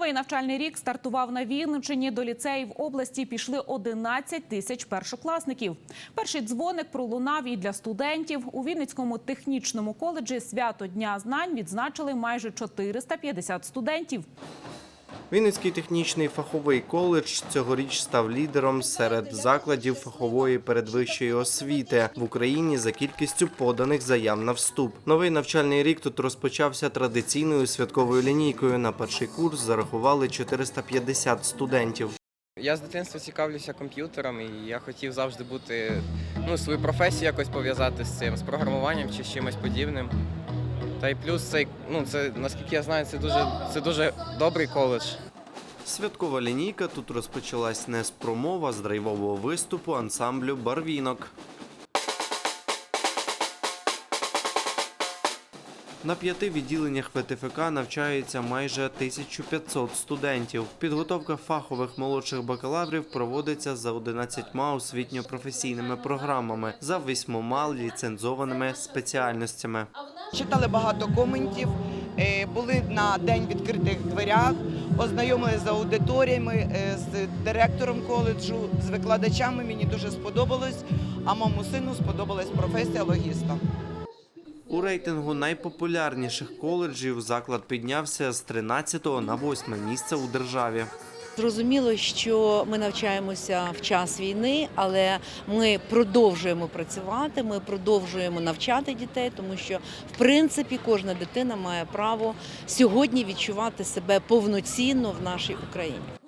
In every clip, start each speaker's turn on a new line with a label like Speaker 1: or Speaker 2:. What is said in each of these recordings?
Speaker 1: Новий навчальний рік стартував на Вінниччині. До ліцеїв області пішли 11 тисяч першокласників. Перший дзвоник пролунав і для студентів. У Вінницькому технічному коледжі свято Дня знань відзначили майже 450 студентів.
Speaker 2: Вінницький технічний фаховий коледж цьогоріч став лідером серед закладів фахової передвищої освіти в Україні за кількістю поданих заяв на вступ. Новий навчальний рік тут розпочався традиційною святковою лінійкою. На перший курс зарахували 450 студентів.
Speaker 3: Я з дитинства цікавлюся комп'ютером, і я хотів завжди бути ну, свою професію якось пов'язати з цим, з програмуванням чи з чимось подібним. Та й плюс цей, ну це наскільки я знаю, це дуже це дуже добрий коледж.
Speaker 2: Святкова лінійка тут розпочалась не з промова з драйвового виступу ансамблю Барвінок. На п'яти відділеннях ВТФК навчається майже 1500 студентів. Підготовка фахових молодших бакалаврів проводиться за 11 освітньо-професійними програмами, за восьмома ліцензованими спеціальностями.
Speaker 4: Читали багато коментів, е, були на день відкритих дверях, ознайомилися з аудиторіями, е, з директором коледжу, з викладачами. Мені дуже сподобалось. А моєму сину сподобалась професія логіста.
Speaker 2: У рейтингу найпопулярніших коледжів заклад піднявся з 13 на 8 місце у державі.
Speaker 5: Зрозуміло, що ми навчаємося в час війни, але ми продовжуємо працювати, ми продовжуємо навчати дітей, тому що в принципі кожна дитина має право сьогодні відчувати себе повноцінно в нашій Україні.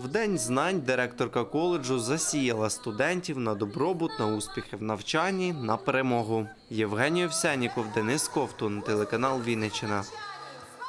Speaker 2: В день знань директорка коледжу засіяла студентів на добробут, на успіхи в навчанні, на перемогу. Євгеній Овсяніков, Денис Ковтун, телеканал Вінниччина.